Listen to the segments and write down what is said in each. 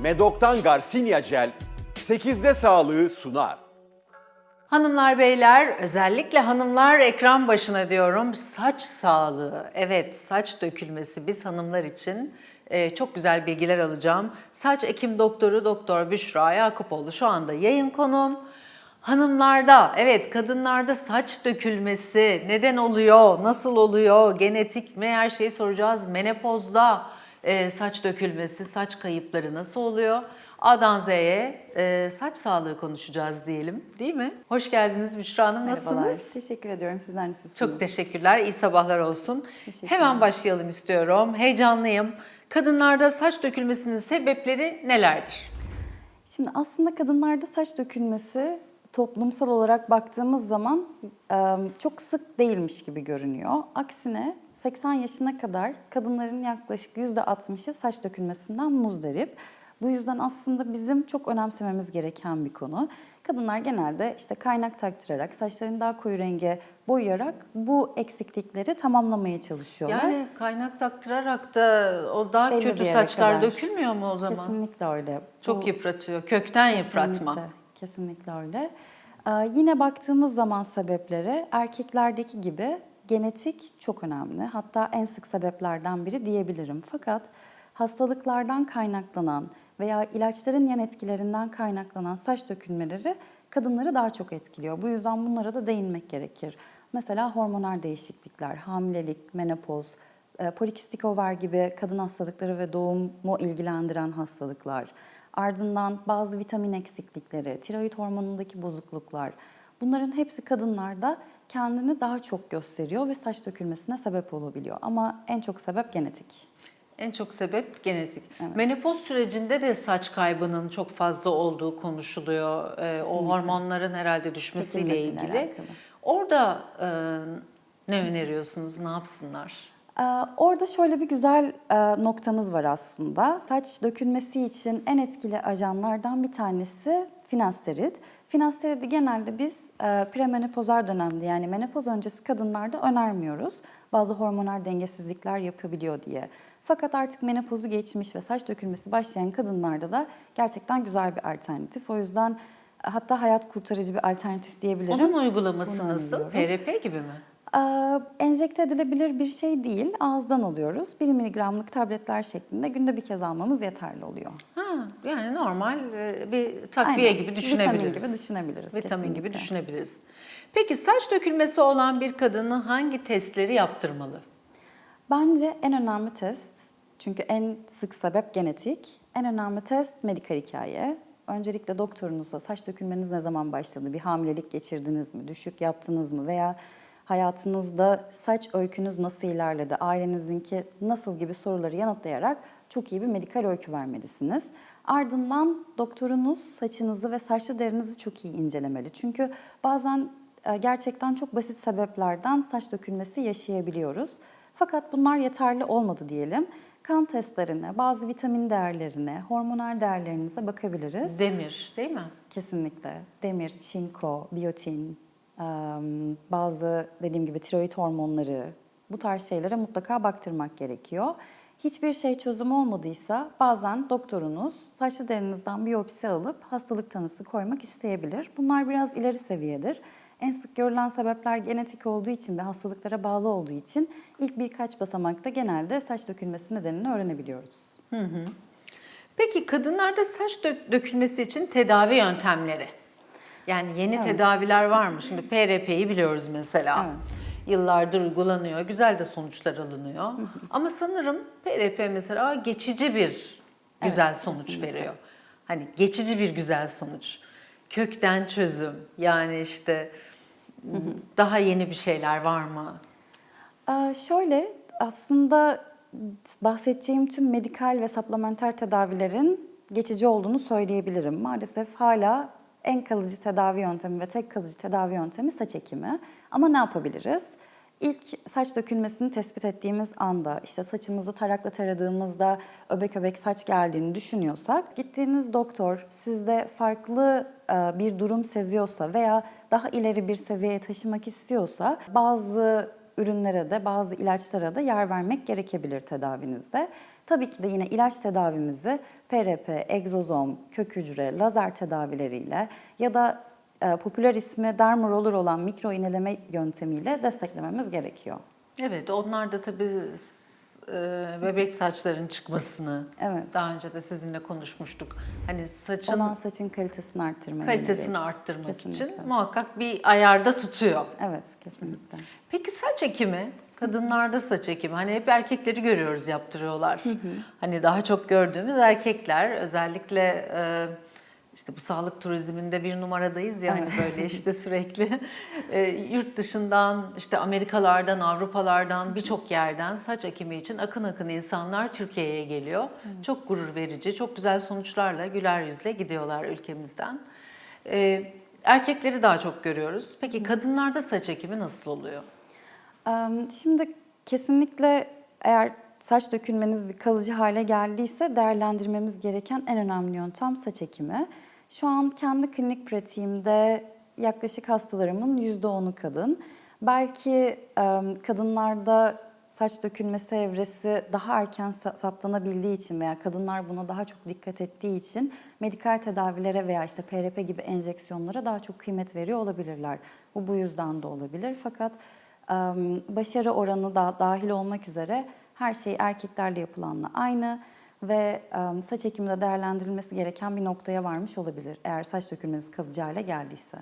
Medok'tan Garcinia Gel 8'de sağlığı sunar. Hanımlar beyler özellikle hanımlar ekran başına diyorum saç sağlığı evet saç dökülmesi biz hanımlar için e, çok güzel bilgiler alacağım. Saç ekim doktoru Doktor Büşra Yakupoğlu şu anda yayın konuğum. Hanımlarda evet kadınlarda saç dökülmesi neden oluyor nasıl oluyor genetik mi her şeyi soracağız. Menopozda e, saç dökülmesi saç kayıpları nasıl oluyor? A'dan Z'ye e, saç sağlığı konuşacağız diyelim değil mi? Hoş geldiniz Büşra Hanım Merhabalar. nasılsınız? Teşekkür ediyorum. Sizler nasılsınız? Çok teşekkürler. İyi sabahlar olsun. Hemen başlayalım istiyorum. Heyecanlıyım. Kadınlarda saç dökülmesinin sebepleri nelerdir? Şimdi aslında kadınlarda saç dökülmesi toplumsal olarak baktığımız zaman çok sık değilmiş gibi görünüyor. Aksine 80 yaşına kadar kadınların yaklaşık %60'ı saç dökülmesinden muzdarip. Bu yüzden aslında bizim çok önemsememiz gereken bir konu. Kadınlar genelde işte kaynak taktırarak, saçlarını daha koyu renge boyayarak bu eksiklikleri tamamlamaya çalışıyorlar. Yani kaynak taktırarak da o daha Belli kötü saçlar kadar. dökülmüyor mu o zaman? Kesinlikle öyle. Çok Bu- yıpratıyor. Kökten yıpratma. Kesinlikle, kesinlikle öyle. Ee, yine baktığımız zaman sebepleri erkeklerdeki gibi genetik çok önemli. Hatta en sık sebeplerden biri diyebilirim. Fakat hastalıklardan kaynaklanan veya ilaçların yan etkilerinden kaynaklanan saç dökülmeleri kadınları daha çok etkiliyor. Bu yüzden bunlara da değinmek gerekir. Mesela hormonal değişiklikler, hamilelik, menopoz, e, polikistik over gibi kadın hastalıkları ve doğumu ilgilendiren hastalıklar, ardından bazı vitamin eksiklikleri, tiroid hormonundaki bozukluklar. Bunların hepsi kadınlarda kendini daha çok gösteriyor ve saç dökülmesine sebep olabiliyor. Ama en çok sebep genetik. En çok sebep genetik. Menopoz sürecinde de saç kaybının çok fazla olduğu konuşuluyor. Ee, o hormonların herhalde düşmesiyle ilgili. alakalı. Orada e, ne öneriyorsunuz? Ne yapsınlar? Ee, Orada şöyle bir güzel e, noktamız var aslında. Saç dökülmesi için en etkili ajanlardan bir tanesi finasterid. Finasteridi genelde biz e, premenopozal dönemde yani menopoz öncesi kadınlarda önermiyoruz. Bazı hormonal dengesizlikler yapabiliyor diye. Fakat artık menopozu geçmiş ve saç dökülmesi başlayan kadınlarda da gerçekten güzel bir alternatif. O yüzden e, hatta hayat kurtarıcı bir alternatif diyebilirim. Onun uygulaması Bunu nasıl? PRP gibi mi? Ee, Enjekte edilebilir bir şey değil. Ağızdan alıyoruz. 1 miligramlık tabletler şeklinde günde bir kez almamız yeterli oluyor. Ha, yani normal e, bir takviye Aynen. gibi düşünebiliriz. Vitamin gibi düşünebiliriz. Vitamin gibi kesinlikle. düşünebiliriz. Peki saç dökülmesi olan bir kadının hangi testleri yaptırmalı? Bence en önemli test, çünkü en sık sebep genetik. En önemli test medikal hikaye. Öncelikle doktorunuza saç dökülmeniz ne zaman başladı? Bir hamilelik geçirdiniz mi? Düşük yaptınız mı? Veya hayatınızda saç öykünüz nasıl ilerledi? Ailenizinki nasıl gibi soruları yanıtlayarak çok iyi bir medikal öykü vermelisiniz. Ardından doktorunuz saçınızı ve saçlı derinizi çok iyi incelemeli. Çünkü bazen e, gerçekten çok basit sebeplerden saç dökülmesi yaşayabiliyoruz. Fakat bunlar yeterli olmadı diyelim. Kan testlerine, bazı vitamin değerlerine, hormonal değerlerinize bakabiliriz. Demir değil mi? Kesinlikle. Demir, çinko, biyotin, bazı dediğim gibi tiroid hormonları bu tarz şeylere mutlaka baktırmak gerekiyor. Hiçbir şey çözüm olmadıysa bazen doktorunuz saçlı derinizden biyopsi alıp hastalık tanısı koymak isteyebilir. Bunlar biraz ileri seviyedir. En sık görülen sebepler genetik olduğu için ve hastalıklara bağlı olduğu için ilk birkaç basamakta genelde saç dökülmesi nedenini öğrenebiliyoruz. Peki kadınlarda saç dö- dökülmesi için tedavi yöntemleri. Yani yeni tedaviler var mı? Şimdi PRP'yi biliyoruz mesela. Yıllardır uygulanıyor. Güzel de sonuçlar alınıyor. Ama sanırım PRP mesela geçici bir güzel sonuç veriyor. Hani geçici bir güzel sonuç. Kökten çözüm. Yani işte daha yeni bir şeyler var mı? Ee, şöyle aslında bahsedeceğim tüm medikal ve supplementer tedavilerin geçici olduğunu söyleyebilirim. Maalesef hala en kalıcı tedavi yöntemi ve tek kalıcı tedavi yöntemi saç ekimi. Ama ne yapabiliriz? İlk saç dökülmesini tespit ettiğimiz anda, işte saçımızı tarakla taradığımızda öbek öbek saç geldiğini düşünüyorsak, gittiğiniz doktor sizde farklı e, bir durum seziyorsa veya daha ileri bir seviyeye taşımak istiyorsa bazı ürünlere de bazı ilaçlara da yer vermek gerekebilir tedavinizde. Tabii ki de yine ilaç tedavimizi PRP, egzozom, kök hücre, lazer tedavileriyle ya da e, popüler ismi dermaroller olan mikro iğneleme yöntemiyle desteklememiz gerekiyor. Evet, onlar da tabii e, bebek saçların çıkmasını Evet. daha önce de sizinle konuşmuştuk. Hani saçın Olan saçın kalitesini arttırmaya kalitesini yönelik. arttırmak Kesinlikle. için muhakkak bir ayarda tutuyor. Evet, kesinlikle. Peki saç ekimi, kadınlarda saç ekimi. Hani hep erkekleri görüyoruz yaptırıyorlar. Hani daha çok gördüğümüz erkekler özellikle e, işte bu sağlık turizminde bir numaradayız ya hani böyle işte sürekli e, yurt dışından işte Amerikalardan, Avrupalardan birçok yerden saç ekimi için akın akın insanlar Türkiye'ye geliyor. Çok gurur verici, çok güzel sonuçlarla güler yüzle gidiyorlar ülkemizden. E, erkekleri daha çok görüyoruz. Peki kadınlarda saç ekimi nasıl oluyor? Şimdi kesinlikle eğer saç dökülmeniz bir kalıcı hale geldiyse değerlendirmemiz gereken en önemli yöntem saç ekimi. Şu an kendi klinik pratiğimde yaklaşık hastalarımın %10'u kadın. Belki kadınlarda saç dökülmesi evresi daha erken sa- saptanabildiği için veya kadınlar buna daha çok dikkat ettiği için medikal tedavilere veya işte PRP gibi enjeksiyonlara daha çok kıymet veriyor olabilirler. Bu bu yüzden de olabilir. Fakat başarı oranı da dahil olmak üzere her şey erkeklerle yapılanla aynı ve saç ekiminde değerlendirilmesi gereken bir noktaya varmış olabilir eğer saç dökülmeniz kalıcı hale geldiyse.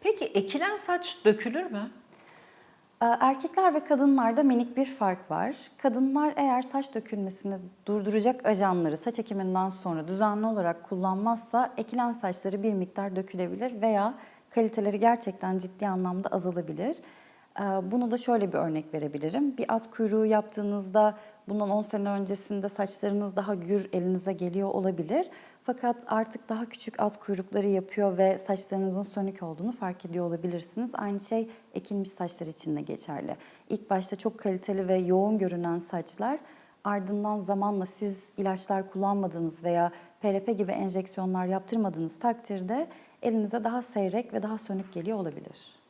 Peki ekilen saç dökülür mü? Ee, Erkekler ve kadınlarda minik bir fark var. Kadınlar eğer saç dökülmesini durduracak ajanları saç ekiminden sonra düzenli olarak kullanmazsa ekilen saçları bir miktar dökülebilir veya kaliteleri gerçekten ciddi anlamda azalabilir. Ee, Bunu da şöyle bir örnek verebilirim. Bir at kuyruğu yaptığınızda bundan 10 sene öncesinde saçlarınız daha gür elinize geliyor olabilir. Fakat artık daha küçük at kuyrukları yapıyor ve saçlarınızın sönük olduğunu fark ediyor olabilirsiniz. Aynı şey ekilmiş saçlar için de geçerli. İlk başta çok kaliteli ve yoğun görünen saçlar ardından zamanla siz ilaçlar kullanmadığınız veya PRP gibi enjeksiyonlar yaptırmadığınız takdirde elinize daha seyrek ve daha sönük geliyor olabilir.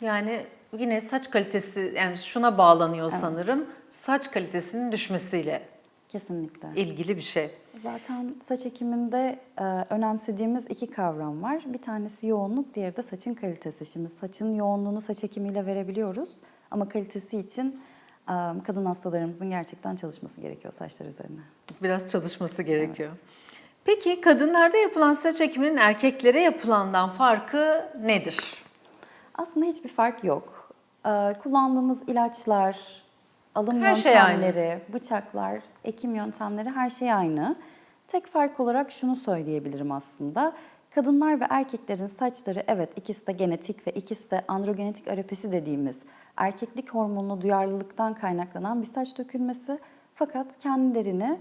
Yani yine saç kalitesi yani şuna bağlanıyor sanırım. Saç kalitesinin düşmesiyle Kesinlikle. ilgili bir şey. Zaten saç ekiminde e, önemsediğimiz iki kavram var. Bir tanesi yoğunluk, diğeri de saçın kalitesi. Şimdi saçın yoğunluğunu saç ekimiyle verebiliyoruz ama kalitesi için e, kadın hastalarımızın gerçekten çalışması gerekiyor saçlar üzerine. Biraz çalışması gerekiyor. Peki kadınlarda yapılan saç ekiminin erkeklere yapılandan farkı nedir? Aslında hiçbir fark yok. E, kullandığımız ilaçlar, alım Her şey yöntemleri, bıçaklar, ekim yöntemleri her şey aynı. Tek fark olarak şunu söyleyebilirim aslında. Kadınlar ve erkeklerin saçları evet ikisi de genetik ve ikisi de androgenetik arepesi dediğimiz erkeklik hormonuna duyarlılıktan kaynaklanan bir saç dökülmesi. Fakat kendilerini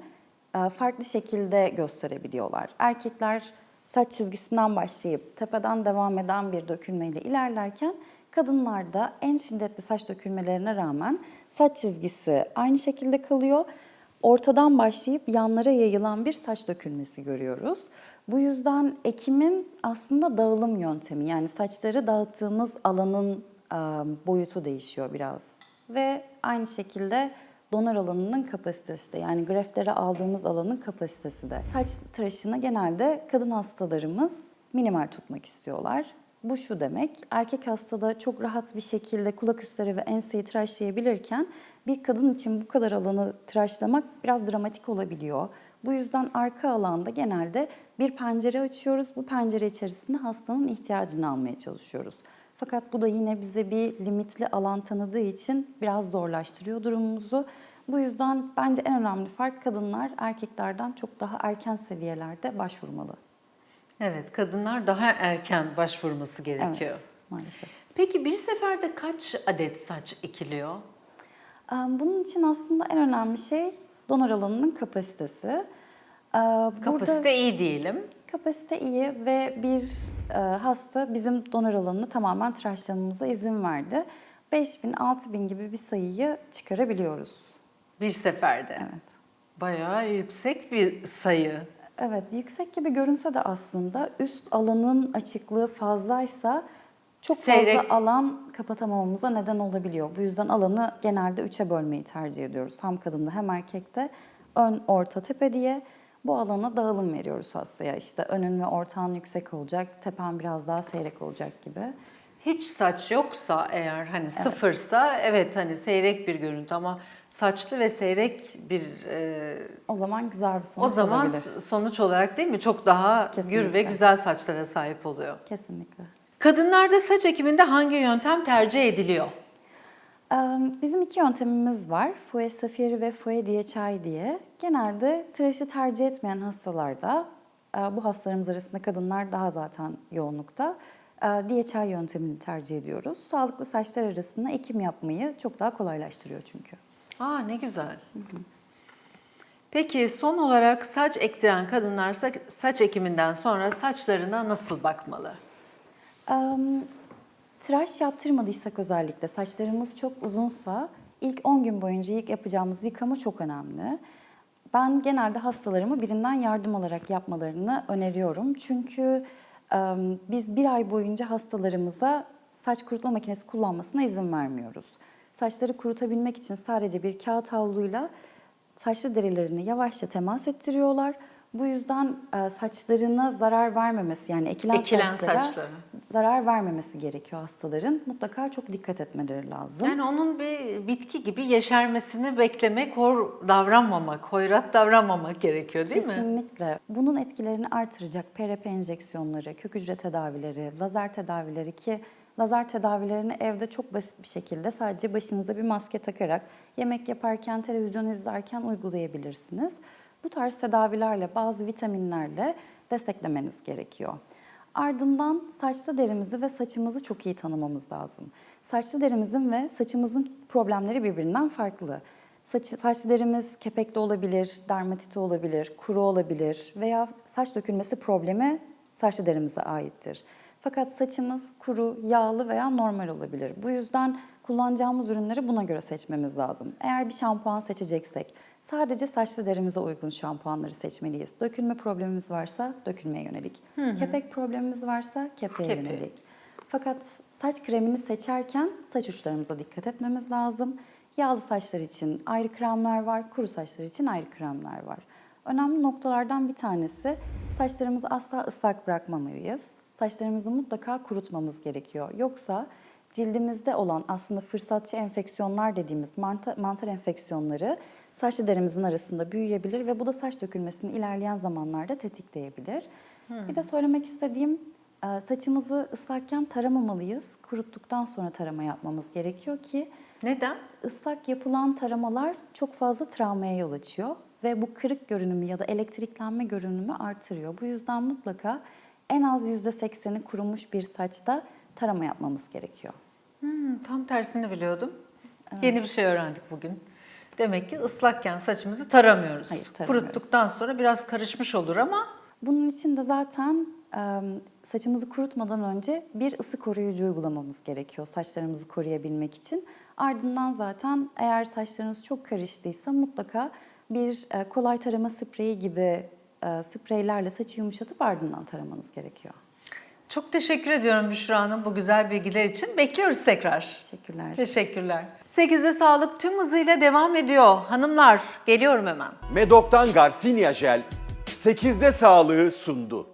e, farklı şekilde gösterebiliyorlar. Erkekler saç çizgisinden başlayıp tepeden devam eden bir dökülmeyle ilerlerken kadınlarda en şiddetli saç dökülmelerine rağmen saç çizgisi aynı şekilde kalıyor. Ortadan başlayıp yanlara yayılan bir saç dökülmesi görüyoruz. Bu yüzden ekimin aslında dağılım yöntemi yani saçları dağıttığımız alanın boyutu değişiyor biraz. Ve aynı şekilde donör alanının kapasitesi de yani greftlere aldığımız alanın kapasitesi de. Saç tıraşını genelde kadın hastalarımız minimal tutmak istiyorlar. Bu şu demek, erkek hastada çok rahat bir şekilde kulak üstleri ve enseyi tıraşlayabilirken bir kadın için bu kadar alanı tıraşlamak biraz dramatik olabiliyor. Bu yüzden arka alanda genelde bir pencere açıyoruz. Bu pencere içerisinde hastanın ihtiyacını almaya çalışıyoruz. Fakat bu da yine bize bir limitli alan tanıdığı için biraz zorlaştırıyor durumumuzu. Bu yüzden bence en önemli fark kadınlar erkeklerden çok daha erken seviyelerde başvurmalı. Evet, kadınlar daha erken başvurması gerekiyor. Evet, maalesef. Peki bir seferde kaç adet saç ekiliyor? Bunun için aslında en önemli şey donör alanının kapasitesi. Ee, burada- Kapasite iyi diyelim. Kapasite iyi ve bir e, hasta bizim donör alanını tamamen tıraşlamamıza izin verdi. 5000, 6000 gibi bir sayıyı çıkarabiliyoruz. Bir seferde. Evet. Bayağı yüksek bir sayı. Evet, yüksek gibi görünse de aslında üst alanın açıklığı fazlaysa çok Seyrek. fazla alan kapatamamamıza neden olabiliyor. Bu yüzden alanı genelde üçe bölmeyi tercih ediyoruz. Hem kadında hem erkekte ön, orta, tepe diye bu alana dağılım veriyoruz hastaya. İşte önün ve ortağın yüksek olacak, tepen biraz daha seyrek olacak gibi. Hiç saç yoksa eğer hani sıfırsa evet hani seyrek bir görüntü ama saçlı ve seyrek bir e, O zaman güzel bir sonuç o zaman olabilir. sonuç olarak değil mi çok daha gür Kesinlikle. ve güzel saçlara sahip oluyor. Kesinlikle. Kadınlarda saç ekiminde hangi yöntem tercih ediliyor? Bizim iki yöntemimiz var. Fouet Safiri ve Fouet DHI diye. Genelde tıraşı tercih etmeyen hastalarda, e, bu hastalarımız arasında kadınlar daha zaten yoğunlukta, e, DHI yöntemini tercih ediyoruz. Sağlıklı saçlar arasında ekim yapmayı çok daha kolaylaştırıyor çünkü. Aa ne güzel. Peki son olarak saç ektiren kadınlar sa- saç ekiminden sonra saçlarına nasıl bakmalı? Em, Tıraş yaptırmadıysak özellikle saçlarımız çok uzunsa ilk 10 gün boyunca ilk yapacağımız yıkama çok önemli. Ben genelde hastalarımı birinden yardım alarak yapmalarını öneriyorum. Çünkü biz bir ay boyunca hastalarımıza saç kurutma makinesi kullanmasına izin vermiyoruz. Saçları kurutabilmek için sadece bir kağıt havluyla saçlı derilerini yavaşça temas ettiriyorlar. Bu yüzden saçlarına zarar vermemesi yani ekilen, Ekilen saçlara saçları. Zarar vermemesi gerekiyor hastaların. Mutlaka çok dikkat etmeleri lazım. Yani onun bir bitki gibi yeşermesini beklemek, hor davranmamak, hoyrat davranmamak gerekiyor değil mi? Kesinlikle. Bunun etkilerini artıracak PRP enjeksiyonları, kök hücre tedavileri, lazer tedavileri ki lazer tedavilerini evde çok basit bir şekilde sadece başınıza bir maske takarak yemek yaparken, televizyon izlerken uygulayabilirsiniz. Bu tarz tedavilerle, bazı vitaminlerle desteklemeniz gerekiyor. Ardından saçlı derimizi ve saçımızı çok iyi tanımamız lazım. Saçlı derimizin ve saçımızın problemleri birbirinden farklı. Saç, saç derimiz kepekli olabilir, dermatiti olabilir, kuru olabilir veya saç dökülmesi problemi saçlı derimize aittir. Fakat saçımız kuru, yağlı veya normal olabilir. Bu yüzden kullanacağımız ürünleri buna göre seçmemiz lazım. Eğer bir şampuan seçeceksek sadece saçlı derimize uygun şampuanları seçmeliyiz. Dökülme problemimiz varsa dökülmeye yönelik. Kepek problemimiz varsa kepeğe Kepeğe. yönelik. Fakat saç kremini seçerken saç uçlarımıza dikkat etmemiz lazım. Yağlı saçlar için ayrı kremler var, kuru saçlar için ayrı kremler var. Önemli noktalardan bir tanesi saçlarımızı asla ıslak bırakmamalıyız. Saçlarımızı mutlaka kurutmamız gerekiyor. Yoksa cildimizde olan aslında fırsatçı enfeksiyonlar dediğimiz mantar, mantar enfeksiyonları saçlı derimizin arasında büyüyebilir ve bu da saç dökülmesini ilerleyen zamanlarda tetikleyebilir. Bir de söylemek istediğim e, saçımızı ıslakken taramamalıyız. Kuruttuktan sonra tarama yapmamız gerekiyor ki Neden? ıslak yapılan taramalar çok fazla travmaya yol açıyor ve bu kırık görünümü ya da elektriklenme görünümü artırıyor. Bu yüzden mutlaka en az %80'i kurumuş bir saçta tarama yapmamız gerekiyor. Hmm, tam tersini biliyordum. Yeni bir şey öğrendik bugün. Demek ki ıslakken saçımızı taramıyoruz. Hayır, taramıyoruz. Kuruttuktan sonra biraz karışmış olur ama Bunun için de zaten saçımızı kurutmadan önce bir ısı koruyucu uygulamamız gerekiyor saçlarımızı koruyabilmek için. Ardından zaten eğer saçlarınız çok karıştıysa mutlaka bir e, kolay tarama spreyi gibi e, spreylerle saçı yumuşatıp ardından taramanız gerekiyor. Çok teşekkür ediyorum Büşra Hanım bu güzel bilgiler için. Bekliyoruz tekrar. Teşekkürler. Teşekkürler. 8'de sağlık tüm hızıyla devam ediyor. Hanımlar geliyorum hemen. Medok'tan Garcinia Jel 8'de sağlığı sundu.